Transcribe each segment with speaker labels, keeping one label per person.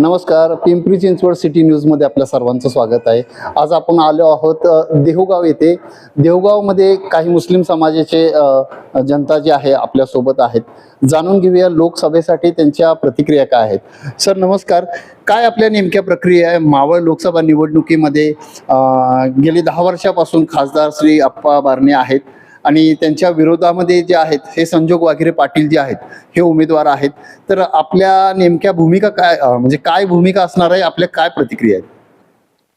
Speaker 1: नमस्कार पिंपरी चिंचवड सिटी न्यूजमध्ये आपल्या सर्वांचं स्वागत आहे. आज आपण आलो आहोत देहूगाव येथे. देहूगावमध्ये काही मुस्लिम समाजाचे जनता जी आहे आपल्यासोबत आहेत. जाणून घेऊया लोकसभेसाठी त्यांच्या प्रतिक्रिया काय आहेत. सर नमस्कार. काय आपल्या नेमक्या प्रक्रिया आहे? मावळ लोकसभा निवडणुकीमध्ये गेली दहा वर्षापासून खासदार श्री अप्पा बारणे आहेत. आणि त्यांच्या विरोधामध्ये जे आहेत हे संजोग वाघेरे पाटील जे आहेत हे उमेदवार आहेत. तर आपल्या नेमक्या भूमिका काय म्हणजे काय भूमिका असणार आहे आपल्या काय प्रतिक्रिया आहेत?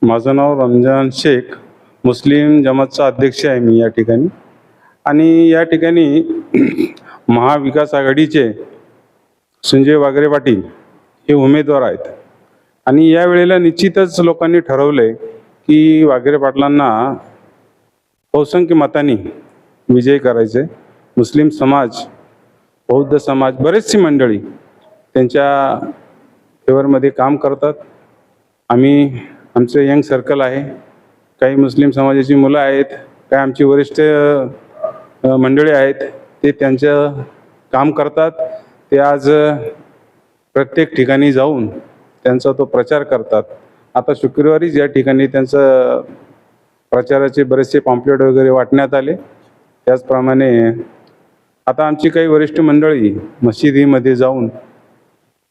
Speaker 2: माझं नाव रमजान शेख मुस्लिम जमातचा अध्यक्ष आहे मी या ठिकाणी. आणि या ठिकाणी महाविकास आघाडीचे संजय वागरे पाटील हे उमेदवार आहेत. आणि या वेळेला निश्चितच लोकांनी ठरवलंय की वागरे पाटलांना बहुसंख्य मतांनी विजय करायचे. मुस्लिम समाज बौद्ध समाज बरेचशी मंडळी त्यांच्या फेवरमध्ये काम करतात. आम्ही आमचं यंग सर्कल आहे. काही मुस्लिम समाजाची मुलं आहेत काही आमची वरिष्ठ मंडळी आहेत ते त्यांचं काम करतात. ते आज प्रत्येक ठिकाणी जाऊन त्यांचा तो प्रचार करतात. आता शुक्रवारीच या ठिकाणी त्यांचं प्रचाराचे बरेचसे पॉम्पलेट वगैरे वाटण्यात आले. त्याचप्रमाणे आता आमची काही वरिष्ठ मंडळी मशिदीमध्ये जाऊन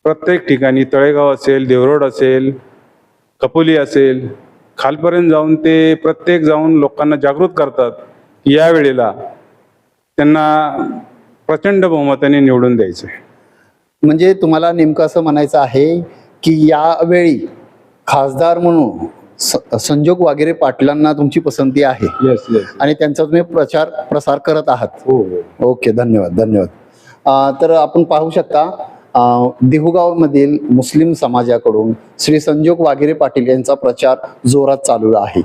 Speaker 2: प्रत्येक ठिकाणी तळेगाव असेल देवरोड असेल कपोली असेल खालपर्यंत जाऊन ते प्रत्येक जाऊन लोकांना जागृत करतात. की या वेळेला त्यांना प्रचंड बहुमताने निवडून द्यायचं आहे.
Speaker 1: म्हणजे तुम्हाला नेमकं असं म्हणायचं आहे की यावेळी खासदार म्हणून संजोग वाघेरे पाटलांना तुमची पसंती आहे.
Speaker 2: येस येस
Speaker 1: आणि त्यांचा तुम्ही प्रचार प्रसार करत आहात.
Speaker 2: हो हो.
Speaker 1: ओके धन्यवाद धन्यवाद. तर आपण पाहू शकता अ, देहुगावमधील मुस्लिम समाजाकडून श्री संजोग वाघेरे पाटील यांचा प्रचार जोरात चालू आहे.